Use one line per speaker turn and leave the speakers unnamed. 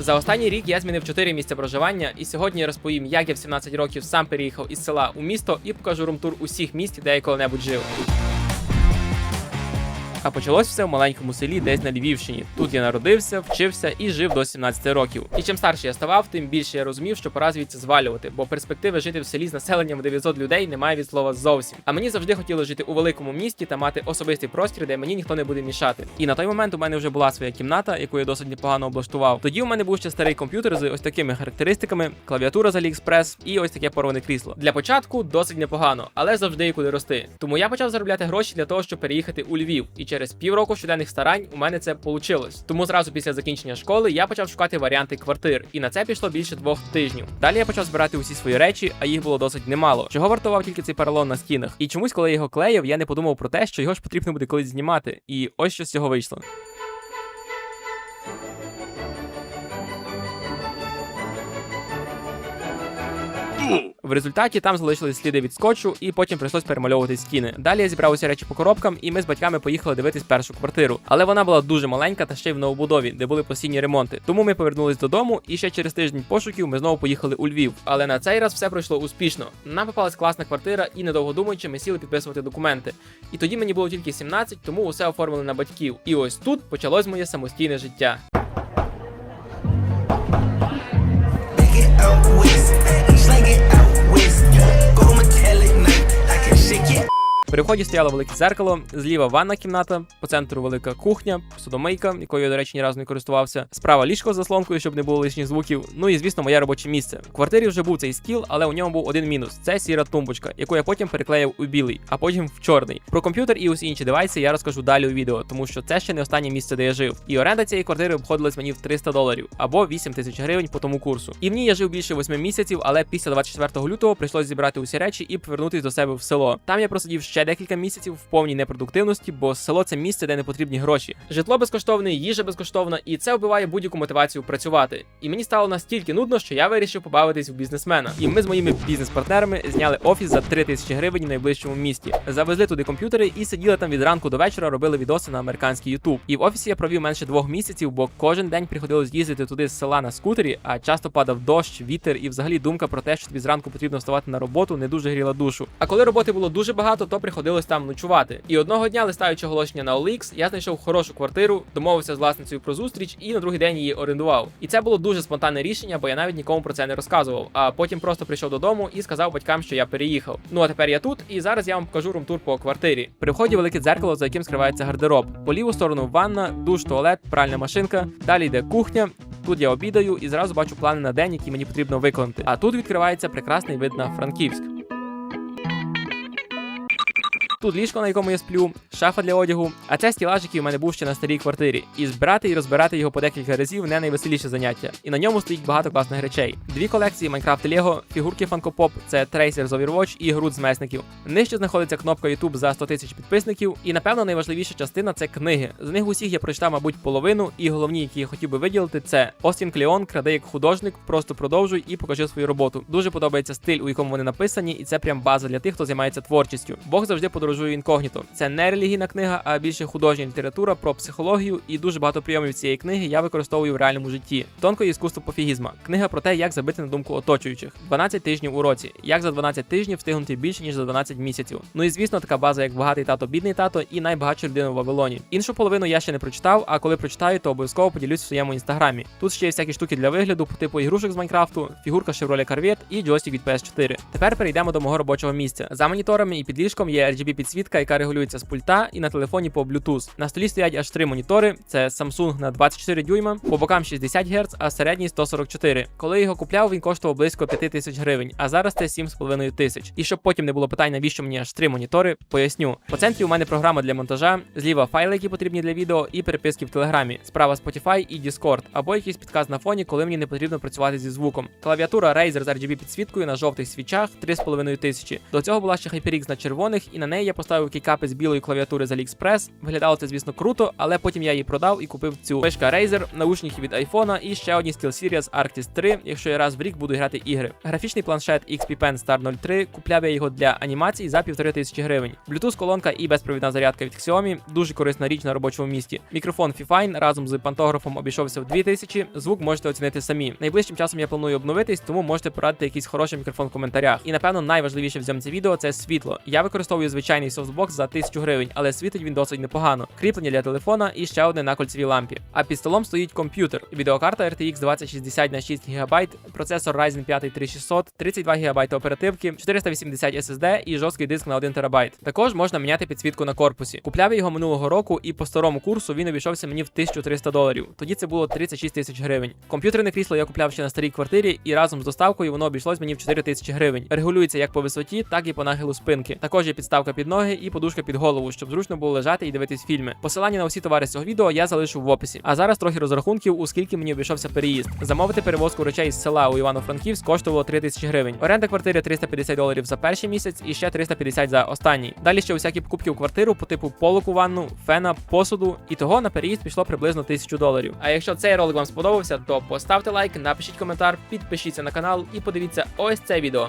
За останній рік я змінив 4 місця проживання, і сьогодні я розповім, як я в 17 років сам переїхав із села у місто і покажу румтур усіх місць, де я коли-небудь жив. А почалось все в маленькому селі, десь на Львівщині. Тут я народився, вчився і жив до 17 років. І чим старше я ставав, тим більше я розумів, що пора звідси звалювати, бо перспективи жити в селі з населенням 900 людей немає від слова зовсім. А мені завжди хотілося жити у великому місті та мати особистий простір, де мені ніхто не буде мішати. І на той момент у мене вже була своя кімната, яку я досить непогано облаштував. Тоді у мене був ще старий комп'ютер з ось такими характеристиками, клавіатура з AliExpress і ось таке порване крісло. Для початку досить непогано, але завжди є куди рости. Тому я почав заробляти гроші для того, щоб переїхати у Львів. І через півроку щоденних старань у мене це вийшло. Тому зразу після закінчення школи я почав шукати варіанти квартир, і на це пішло більше двох тижнів. Далі я почав збирати усі свої речі, а їх було досить немало. Чого вартував тільки цей поролон на стінах? І чомусь, коли я його клеїв, я не подумав про те, що його ж потрібно буде колись знімати. І ось що з цього вийшло. В результаті там залишились сліди від скотчу, і потім прийшлось перемальовувати стіни. Далі я зібрав усі речі по коробкам, і ми з батьками поїхали дивитись першу квартиру. Але вона була дуже маленька та ще й в новобудові, де були постійні ремонти. Тому ми повернулись додому, і ще через тиждень пошуків ми знову поїхали у Львів. Але на цей раз все пройшло успішно. Нам попалась класна квартира, і недовго думаючи, ми сіли підписувати документи. І тоді мені було тільки 17, тому усе оформили на батьків. І ось тут почалось моє самостійне життя.
ticket.
При вході стояло велике зеркало, зліва ванна кімната, по центру велика кухня, судомийка, якою я, до речі, ні разу не користувався. Справа ліжко з заслонкою, щоб не було лишніх звуків. Ну і звісно, моє робоче місце. В квартирі вже був цей стіл, але у ньому був один мінус: це сіра тумбочка, яку я потім переклеїв у білий, а потім в чорний. Про комп'ютер і усі інші девайси я розкажу далі у відео, тому що це ще не останнє місце, де я жив. І оренда цієї квартири обходилась мені в 300 доларів або 8 тисяч гривень по тому курсу. І в ній я жив більше 8 місяців, але після 24 лютого прийшлось зібрати усі речі і повернутися до себе в село. Там я просидів ще декілька місяців в повній непродуктивності, бо село це місце, де не потрібні гроші. Житло безкоштовне, їжа безкоштовна, і це вбиває будь-яку мотивацію працювати. І мені стало настільки нудно, що я вирішив побавитись у бізнесмена. І ми з моїми бізнес-партнерами зняли офіс за 3 тисячі гривень в найближчому місті. Завезли туди комп'ютери і сиділи там від ранку до вечора, робили відоси на американський YouTube. І в офісі я провів менше двох місяців, бо кожен день приходилось їздити туди з села на скутері, а часто падав дощ, вітер, і взагалі думка про те, що тобі зранку потрібно вставати на роботу, не дуже гріла душу. А коли роботи було дуже багато, то приходилось там ночувати. І одного дня, листаючи оголошення на OLX, я знайшов хорошу квартиру, домовився з власницею про зустріч і на другий день її орендував. І це було дуже спонтанне рішення, бо я навіть нікому про це не розказував. А потім просто прийшов додому і сказав батькам, що я переїхав. Ну а тепер я тут, і зараз я вам покажу румтур по квартирі. При вході велике дзеркало, за яким скривається гардероб. По ліву сторону ванна, душ, туалет, пральна машинка. Далі йде кухня. Тут я обідаю і зразу бачу плани на день, які мені потрібно виконати. А тут відкривається прекрасний вид на Франківськ. Тут ліжко, на якому я сплю, шафа для одягу, а це стілаж, який у мене був ще на старій квартирі. І збирати і розбирати його по декілька разів не найвеселіше заняття. І на ньому стоїть багато класних речей. Дві колекції Minecraft і Lego, фігурки Funko Pop, це Tracer з Overwatch і груд з месників. Нижче знаходиться кнопка YouTube за 100 тисяч підписників. І напевно найважливіша частина це книги. З них усіх я прочитав, мабуть, половину, і головні, які я хотів би виділити, це Остін Клеон, краде як художник, просто продовжуй і покажи свою роботу. Дуже подобається стиль, у якому вони написані, і це прям база для тих, хто займається творчістю. Бог завжди подорожує інкогніто. Це не релігійна книга, а більше художня література про психологію, і дуже багато прийомів цієї книги я використовую в реальному житті. Тонко іскусство пофігізма. Книга про те, як забити на думку оточуючих. 12 тижнів у році. Як за 12 тижнів встигнути більше ніж за 12 місяців. Ну і звісно, така база, як багатий тато, бідний тато і найбагатша людина в Вавилоні. Іншу половину я ще не прочитав, а коли прочитаю, то обов'язково поділюсь в своєму інстаграмі. Тут ще є всякі штуки для вигляду, по типу ігрушок з Майнкрафту, фігурка Chevrolet Corvette і джойстик від PS4. Тепер перейдемо до мого робочого місця. За моніторами і під ліжком є RGB підсвітка, яка регулюється з пульта і на телефоні по Bluetooth. На столі стоять аж три монітори: це Samsung на 24 дюйма, по бокам 60 Гц, а середній 144. Коли його купляв, він коштував близько 5 тисяч гривень, а зараз це 7,5 тисяч. І щоб потім не було питань, навіщо мені аж три монітори, поясню. По центрі у мене програма для монтажа, зліва файли, які потрібні для відео, і переписки в телеграмі, справа Spotify і Discord, або якийсь підказ на фоні, коли мені не потрібно працювати зі звуком. Клавіатура Razer з RGB підсвіткою на жовтих свічах 3,5 тисячі. До цього була ще HyperX на червоних, і на неї я поставив кікапи з білої клавіатури з AliExpress. Виглядало це, звісно, круто, але потім я її продав і купив цю мишка Razer, наушники від iPhone і ще одні SteelSeries Arctis 3, якщо я раз в рік буду грати ігри. Графічний планшет XP Pen Star 03, купляв я його для анімації за півтори тисячі гривень. Bluetooth колонка і безпровідна зарядка від Xiaomi, дуже корисна річ на робочому місці. Мікрофон Fifine разом з пантографом обійшовся в 2000, звук можете оцінити самі. Найближчим часом я планую обновитись, тому можете порадити якийсь хороший мікрофон в коментарях. І напевно найважливіше в цьому відео це світло. Я використовую звичайний софтбокс за 1000 гривень, але світить він досить непогано. Кріплення для телефона і ще одне на кольцевій лампі. А під столом стоїть комп'ютер. Відеокарта RTX 2060 на 6 ГБ, процесор Ryzen 5 3600, 32 ГБ оперативки, 480 SSD і жорсткий диск на 1 ТБ. Також можна міняти підсвітку на корпусі. Купляв я його минулого року, і по старому курсу він обійшовся мені в 1300 доларів. Тоді це було 36 тисяч гривень. Комп'ютерне крісло я купляв ще на старій квартирі, і разом з доставкою воно обійшлось мені в 4 тисячі гривень. Регулюється як по висоті, так і по нахилу спинки. Також є підставка під ноги і подушка під голову, щоб зручно було лежати і дивитись фільми. Посилання на усі товари з цього відео я залишу в описі. А зараз трохи розрахунків, у скільки мені обійшовся переїзд. Замовити перевозку речей з села у Івано-Франківськ коштувало 3 тисячі гривень. Оренда квартири 350 доларів за перший місяць і ще 350 за останній. Далі ще усякі покупки у квартиру по типу полок у ванну, фена, посуду. І того на переїзд пішло приблизно тисячу доларів. А якщо цей ролик вам сподобався, то поставте лайк, напишіть коментар, підпишіться на канал і подивіться ось це відео.